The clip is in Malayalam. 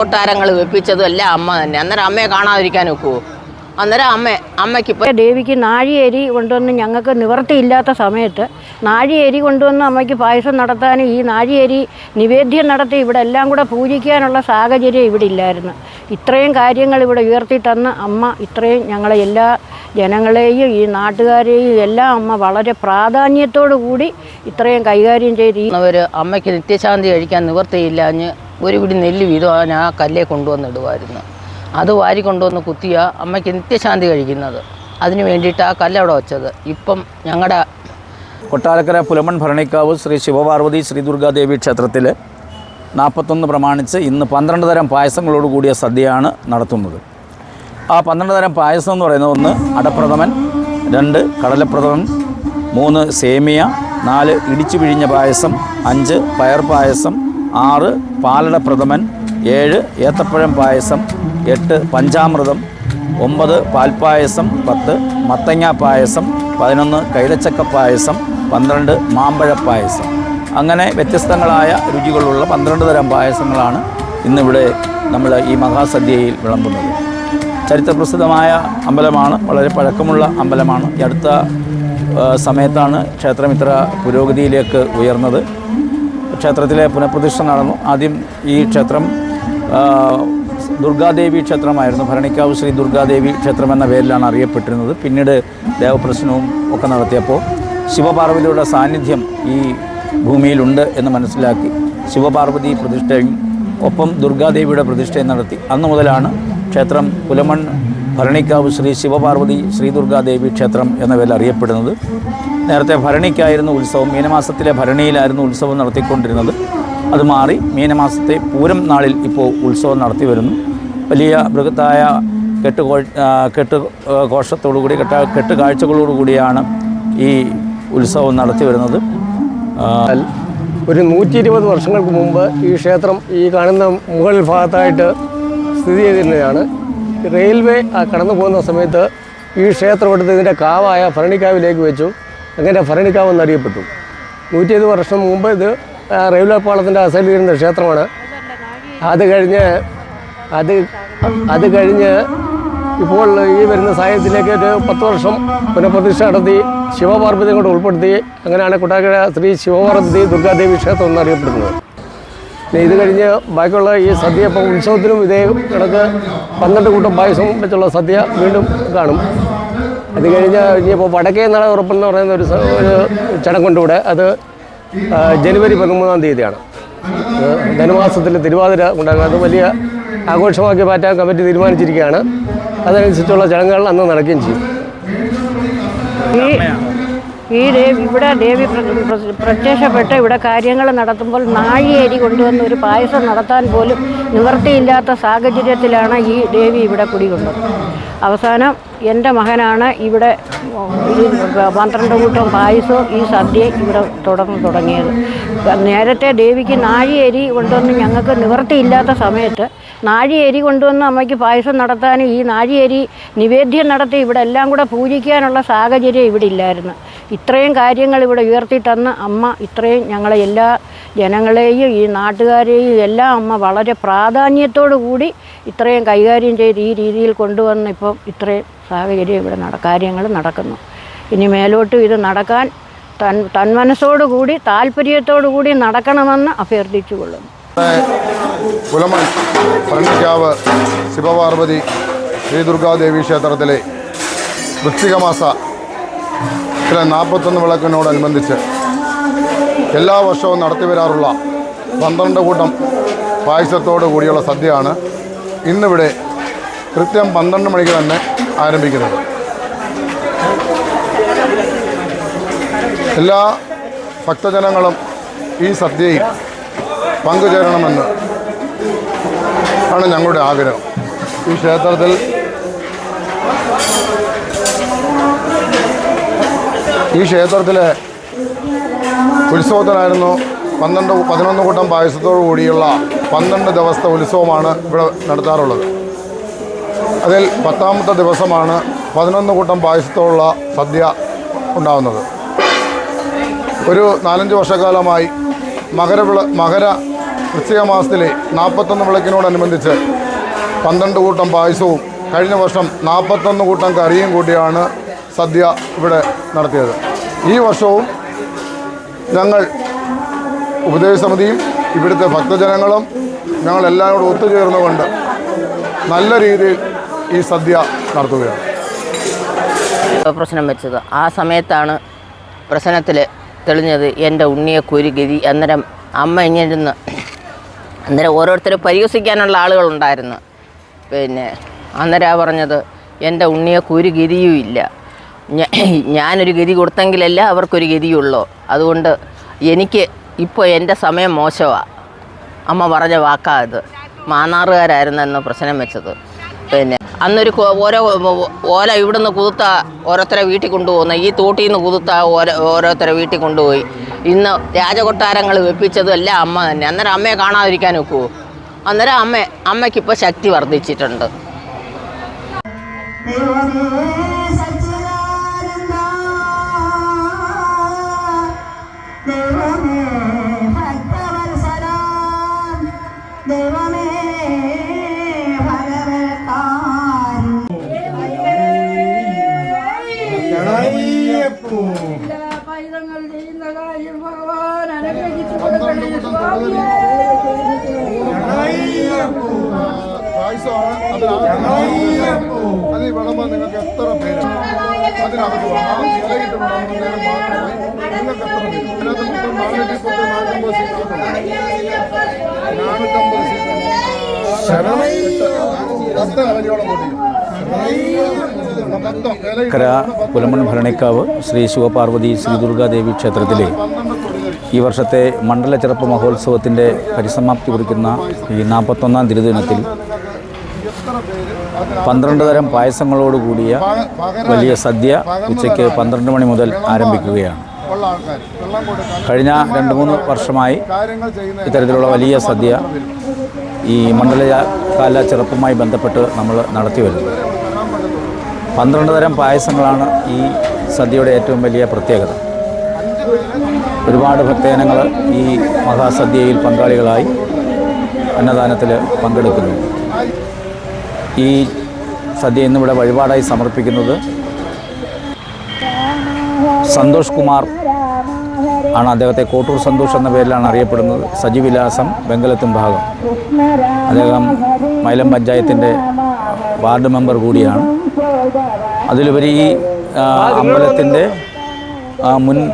കൊട്ടാരങ്ങൾ വെപ്പിച്ചതും എല്ലാം അമ്മ തന്നെ. അന്നേരം അമ്മയെ കാണാതിരിക്കാൻ ഒക്കുവോ? അന്നേരം അമ്മ അമ്മയ്ക്ക് ഇപ്പോൾ ദേവിക്ക് നാഴിയേരി കൊണ്ടുവന്ന് ഞങ്ങൾക്ക് നിവർത്തിയില്ലാത്ത സമയത്ത് നാഴിയേരി കൊണ്ടുവന്ന് അമ്മയ്ക്ക് പായസം നടത്താനും ഈ നാഴിയേരി നിവേദ്യം നടത്തി ഇവിടെ എല്ലാം കൂടെ പൂജിക്കാനുള്ള സാഹചര്യം ഇവിടെ ഇല്ലായിരുന്നു. ഇത്രയും കാര്യങ്ങൾ ഇവിടെ ഉയർത്തി തന്ന് അമ്മ ഇത്രയും ഞങ്ങളെ എല്ലാ ജനങ്ങളെയും ഈ നാട്ടുകാരെയും എല്ലാം അമ്മ വളരെ പ്രാധാന്യത്തോടു കൂടി ഇത്രയും കൈകാര്യം ചെയ്ത് അമ്മയ്ക്ക് നിത്യശാന്തി കഴിക്കാൻ നിവർത്തിയില്ലാഞ്ഞ് ഒരു പിടി നെല്ല് വീതം അവൻ ആ കല്ലേ കൊണ്ടുവന്നിടുമായിരുന്നു അത് വാരി കൊണ്ടുവന്ന് കുത്തിയ അമ്മയ്ക്ക് നിത്യശാന്തി കഴിക്കുന്നത്. അതിന് വേണ്ടിയിട്ട് ആ കല്ലവിടെ വെച്ചത്. ഇപ്പം ഞങ്ങളുടെ കൊട്ടാരക്കര പുലമൺ ഭരണിക്കാവ് ശ്രീ ശിവപാർവതി ശ്രീ ദുർഗാദേവി ക്ഷേത്രത്തിൽ നാൽപ്പത്തൊന്ന് പ്രമാണിച്ച് ഇന്ന് പന്ത്രണ്ട് തരം പായസങ്ങളോട് കൂടിയ സദ്യയാണ് നടത്തുന്നത്. ആ പന്ത്രണ്ട് തരം പായസം എന്ന് പറയുന്നത് ഒന്ന് അടപ്രഥമൻ രണ്ട് കടലപ്രഥമൻ മൂന്ന് സേമിയ നാല് ഇടിച്ചു പിഴിഞ്ഞ പായസം അഞ്ച് പയർ പായസം ആറ് പാലട പ്രഥമൻ ഏഴ് ഏത്തപ്പഴം പായസം എട്ട് പഞ്ചാമൃതം ഒമ്പത് പാൽപ്പായസം പത്ത് മത്തങ്ങ പായസം പതിനൊന്ന് കൈതച്ചക്ക പായസം പന്ത്രണ്ട് മാമ്പഴ പായസം. അങ്ങനെ വ്യത്യസ്തങ്ങളായ രുചികളുള്ള പന്ത്രണ്ട് തരം പായസങ്ങളാണ് ഇന്നിവിടെ നമ്മൾ ഈ മഹാസദ്യയിൽ വിളമ്പുന്നത്. ചരിത്രപ്രസിദ്ധമായ അമ്പലമാണ് വളരെ പഴക്കമുള്ള അമ്പലമാണ്. ഈ അടുത്ത സമയത്താണ് ക്ഷേത്രം ഇത്ര പുരോഗതിയിലേക്ക് ഉയർന്നത്. ക്ഷേത്രത്തിലെ പുനഃപ്രതിഷ്ഠ നടന്നു. ആദ്യം ഈ ക്ഷേത്രം ദുർഗാദേവി ക്ഷേത്രമായിരുന്നു. ഭരണിക്കാവ് ശ്രീ ദുർഗാദേവി ക്ഷേത്രം എന്ന പേരിലാണ് അറിയപ്പെട്ടിരുന്നത്. പിന്നീട് ദേവപ്രശ്നവും ഒക്കെ നടത്തിയപ്പോൾ ശിവപാർവതിയുടെ സാന്നിധ്യം ഈ ഭൂമിയിലുണ്ട് എന്ന് മനസ്സിലാക്കി ശിവപാർവതി പ്രതിഷ്ഠയും ഒപ്പം ദുർഗാദേവിയുടെ പ്രതിഷ്ഠയും നടത്തി. അന്നു മുതലാണ് ക്ഷേത്രം പുലമൺ ഭരണിക്കാവ് ശ്രീ ശിവപാർവതി ശ്രീ ദുർഗാദേവി ക്ഷേത്രം എന്ന പേരിൽ അറിയപ്പെടുന്നത്. നേരത്തെ ഭരണിക്കായിരുന്നു ഉത്സവം മീനമാസത്തിലെ ഭരണിയിലായിരുന്നു ഉത്സവം നടത്തിക്കൊണ്ടിരുന്നത്. അത് മാറി മീനമാസത്തെ പൂരം നാളിൽ ഇപ്പോൾ ഉത്സവം നടത്തി വരുന്നു. വലിയ ബൃഹത്തായ കെട്ട് കോ ആ, കെട്ട് കോശത്തോടുകൂടി കെട്ട കെട്ട് കാഴ്ചകളോടുകൂടിയാണ് ഈ ഉത്സവം നടത്തി വരുന്നത്. ഒരു നൂറ്റി ഇരുപത് വർഷങ്ങൾക്ക് മുമ്പ് ഈ ക്ഷേത്രം ഈ കാണുന്ന മുകൾ ഭാഗത്തായിട്ട് സ്ഥിതി ചെയ്തിരുന്നതാണ്. റെയിൽവേ കടന്നു പോകുന്ന സമയത്ത് ഈ ക്ഷേത്രം എടുത്ത് ഇതിന്റെ കാവായ ഭരണിക്കാവിലേക്ക് വെച്ചു. അങ്ങനെ ഭരണിക്കാവ് എന്നറിയപ്പെട്ടു നൂറ്റി ഇരുപത് വർഷം മുമ്പ് ഇത് റെയിൽവേ പാളത്തിന്റെ അസലിരുന്ന ക്ഷേത്രമാണ്. അത് കഴിഞ്ഞ് അത് അത് കഴിഞ്ഞ് ഇപ്പോൾ ഈ വരുന്ന സാഹചര്യത്തിലേക്ക് ഒരു പത്ത് വർഷം പുനഃപ്രതിഷ്ഠ നടത്തി ശിവപാർവതി കൊണ്ട് ഉൾപ്പെടുത്തി അങ്ങനെയാണ് കുട്ടാക്കര ശ്രീ ശിവപാർവതി ദുർഗാദേവി ക്ഷേത്രം എന്നറിയപ്പെടുന്നത്. ഇത് കഴിഞ്ഞ് ബാക്കിയുള്ള ഈ സദ്യ ഇപ്പം ഉത്സവത്തിനും ഇതേ കണക്ക് പന്ത്രണ്ട് കൂട്ടം പായസം വെച്ചുള്ള സദ്യ വീണ്ടും കാണും. അത് കഴിഞ്ഞ് ഇനിയിപ്പോൾ വടക്കേ നട ഉറപ്പെന്ന് പറയുന്ന ഒരു ഒരു ചടങ്ങുണ്ടിവിടെ അത് ജനുവരി പതിമൂന്നാം തീയതിയാണ്. ധനുമാസത്തിൽ തിരുവാതിര ഉണ്ടാകുന്നത് അത് വലിയ ആഘോഷമാക്കി മാറ്റാൻ കമ്മിറ്റി തീരുമാനിച്ചിരിക്കുകയാണ്. അതനുസരിച്ചുള്ള ചടങ്ങുകൾ അന്ന് നടക്കുകയും ചെയ്യും. ഈ ദേവി ഇവിടെ ദേവി പ്ര- പ്ര- പ്രത്യക്ഷപ്പെട്ട് ഇവിടെ കാര്യങ്ങൾ നടത്തുമ്പോൾ നാഴിയേരി കൊണ്ടുവന്ന് ഒരു പായസം നടത്താൻ പോലും നിവൃത്തിയില്ലാത്ത സാഹചര്യത്തിലാണ് ഈ ദേവി ഇവിടെ കുടികൊണ്ടത്. അവസാനം എന്റെ മകനാണ് ഇവിടെ പന്ത്രണ്ട് കൂട്ടം പായസവും ഈ സദ്യ ഇവിടെ തുടർന്ന് തുടങ്ങിയത്. നേരത്തെ ദേവിക്ക് നാഴിയരി കൊണ്ടുവന്ന് ഞങ്ങൾക്ക് നിവൃത്തിയില്ലാത്ത സമയത്ത് നാഴിയരി കൊണ്ടുവന്ന് അമ്മയ്ക്ക് പായസം നടത്താനും ഈ നാഴിയരി നിവേദ്യം നടത്തി ഇവിടെ എല്ലാം കൂടെ പൂജിക്കാനുള്ള സാഹചര്യം ഇവിടെ ഇല്ലായിരുന്നു. ഇത്രയും കാര്യങ്ങൾ ഇവിടെ ഉയർത്തി തന്ന് അമ്മ ഇത്രയും ഞങ്ങളെ എല്ലാ ജനങ്ങളെയും ഈ നാട്ടുകാരെയും എല്ലാം അമ്മ വളരെ പ്രാധാന്യത്തോടു കൂടി ഇത്രയും കൈകാര്യം ചെയ്ത് ഈ രീതിയിൽ കൊണ്ടുവന്ന് ഇപ്പം ഇത്രയും സാഹചര്യം ഇവിടെ നട കാര്യങ്ങൾ നടക്കുന്നു. ഇനി മേലോട്ടും ഇത് നടക്കാൻ തൻ താല്പര്യത്തോടു കൂടി നടക്കണമെന്ന് അഭ്യർത്ഥിച്ചു കൊള്ളുന്നു. ശിവപാർവതി ശ്രീ ദുർഗാദേവി ക്ഷേത്രത്തിലെ വൃശ്ചിക മാസത്തിലെ നാൽപ്പത്തൊന്ന് വിളക്കിനോടനുബന്ധിച്ച് എല്ലാ വർഷവും നടത്തി വരാറുള്ള പന്ത്രണ്ട് കൂട്ടം പായസത്തോടു കൂടിയുള്ള സദ്യയാണ് ഇന്നിവിടെ കൃത്യം പന്ത്രണ്ട് മണിക്ക് തന്നെ ആരംഭിക്കുന്നത്. എല്ലാ ഭക്തജനങ്ങളും ഈ സദ്യയിൽ പങ്കുചേരണമെന്ന് ആണ് ഞങ്ങളുടെ ആഗ്രഹം. ഈ ക്ഷേത്രത്തിൽ ഈ ക്ഷേത്രത്തിലെ ഉത്സവത്തിനായിരുന്നു പന്ത്രണ്ട് പതിനൊന്ന് കൂട്ടം പായസത്തോടു കൂടിയുള്ള പന്ത്രണ്ട് ദിവസത്തെ ഉത്സവമാണ് ഇവിടെ നടത്താറുള്ളത്. അതിൽ പത്താമത്തെ ദിവസമാണ് പതിനൊന്ന് കൂട്ടം പായസത്തോടുള്ള സദ്യ ഉണ്ടാകുന്നത് ഒരു നാലഞ്ച് വർഷക്കാലമായി മകരവിള മകര വൃശ്ചിക മാസത്തിലെ നാൽപ്പത്തൊന്ന് വിളക്കിനോടനുബന്ധിച്ച് പന്ത്രണ്ട് കൂട്ടം പായസവും കഴിഞ്ഞ വർഷം നാൽപ്പത്തൊന്ന് കൂട്ടം കറിയും കൂടിയാണ് സദ്യ ഇവിടെ നടത്തിയത്. ഈ വർഷവും ഞങ്ങൾ ഉപദേശ സമിതിയും ഇവിടുത്തെ ഭക്തജനങ്ങളും ഞങ്ങളെല്ലാവരോടും ഒത്തുചേർന്നുകൊണ്ട് നല്ല രീതിയിൽ ഈ സദ്യ നടത്തുകയാണ്. പ്രശ്നം വെച്ചത്. ആ സമയത്താണ് പ്രശ്നത്തിൽ തെളിഞ്ഞത് എന്റെ ഉണ്ണിയെ കുരുഗതി. അന്നേരം അമ്മ ഇങ്ങനെ അന്നേരം ഓരോരുത്തരെ പരിഹസിക്കാനുള്ള ആളുകളുണ്ടായിരുന്നു. പിന്നെ അന്നേരം പറഞ്ഞത് എന്റെ ഉണ്ണിയെ ഒരു ഗതിയും ഇല്ല ഞാനൊരു ഗതി കൊടുത്തെങ്കിലല്ല അവർക്കൊരു ഗതിയുള്ളൂ. അതുകൊണ്ട് എനിക്ക് ഇപ്പോൾ എന്റെ സമയം മോശമാണ് അമ്മ പറഞ്ഞ വാക്കാ ഇത് മാന്നാറുകാരായിരുന്നു എന്ന് പ്രശ്നം വെച്ചത്. പിന്നെ അന്നൊരു ഓരോ ഓല ഇവിടുന്ന് കുതുത്ത ഓരോരുത്തരെ വീട്ടിൽ കൊണ്ടുപോകുന്ന. ഈ തോട്ടിൽ നിന്ന് കുതുത്ത ഓരോ ഓരോരുത്തരെ വീട്ടിൽ കൊണ്ടുപോയി. ഇന്ന് രാജകൊട്ടാരങ്ങൾ വെപ്പിച്ചതും എല്ലാം അമ്മ തന്നെ. അന്നേരം അമ്മയെ കാണാതിരിക്കാൻ ഒക്കുമോ അന്നേരം അമ്മ അമ്മയ്ക്കിപ്പോൾ ശക്തി വർദ്ധിച്ചിട്ടുണ്ട്. ഭഗവാൻ അനുഗ്രഹിച്ചു കൊടുക്കണേ സ്വാമിയേ. അത് വിളമ്പ് നിങ്ങൾക്ക് എത്ര പേര് അതിനകത്ത് നിങ്ങൾക്ക് എത്ര പേര് ഇതിനകത്ത് മൊത്തം നാനൂറ്റി പത്ത് നാനൂറ്റമ്പത് സീറ്റുകളുണ്ട് നാനൂറ്റമ്പത് സീറ്റുണ്ട് പത്ത് ഇലയോളം കൂടി മൊത്തം ഇലയിട്ട് കര പുലമൺ ഭരണിക്കാവ് ശ്രീ ശിവപാർവതി ശ്രീ ദുർഗാദേവി ക്ഷേത്രത്തിലെ ഈ വർഷത്തെ മണ്ഡല ചെറുപ്പ മഹോത്സവത്തിന്റെ പരിസമാപ്തി കുറിക്കുന്ന ഈ നാൽപ്പത്തൊന്നാം തിരുദിനത്തിൽ പന്ത്രണ്ട് തരം പായസങ്ങളോട് കൂടിയ വലിയ സദ്യ ഉച്ചയ്ക്ക് പന്ത്രണ്ട് മണി മുതൽ ആരംഭിക്കുകയാണ്. കഴിഞ്ഞ രണ്ട് മൂന്ന് വർഷമായി ഇത്തരത്തിലുള്ള വലിയ സദ്യ ഈ മണ്ഡലകാല ചെറുപ്പുമായി ബന്ധപ്പെട്ട് നമ്മൾ നടത്തി വരുന്നു. പന്ത്രണ്ട് തരം പായസങ്ങളാണ് ഈ സദ്യയുടെ ഏറ്റവും വലിയ പ്രത്യേകത. ഒരുപാട് ഭക്തജനങ്ങൾ ഈ മഹാസദ്യയിൽ പങ്കാളികളായി അന്നദാനത്തിൽ പങ്കെടുക്കുന്നു. ഈ സദ്യ ഇന്നിവിടെ വഴിപാടായി സമർപ്പിക്കുന്നത് സന്തോഷ് കുമാർ ആണ്. അദ്ദേഹത്തെ കോട്ടൂർ സന്തോഷ് എന്ന പേരിലാണ് അറിയപ്പെടുന്നത്. സജിവിലാസം വെങ്കലത്തും ഭാഗം. അദ്ദേഹം മൈലം പഞ്ചായത്തിന്റെ വാർഡ് മെമ്പർ കൂടിയാണ്. അതിലുപരി അമ്പലത്തിന്റെ മുൻ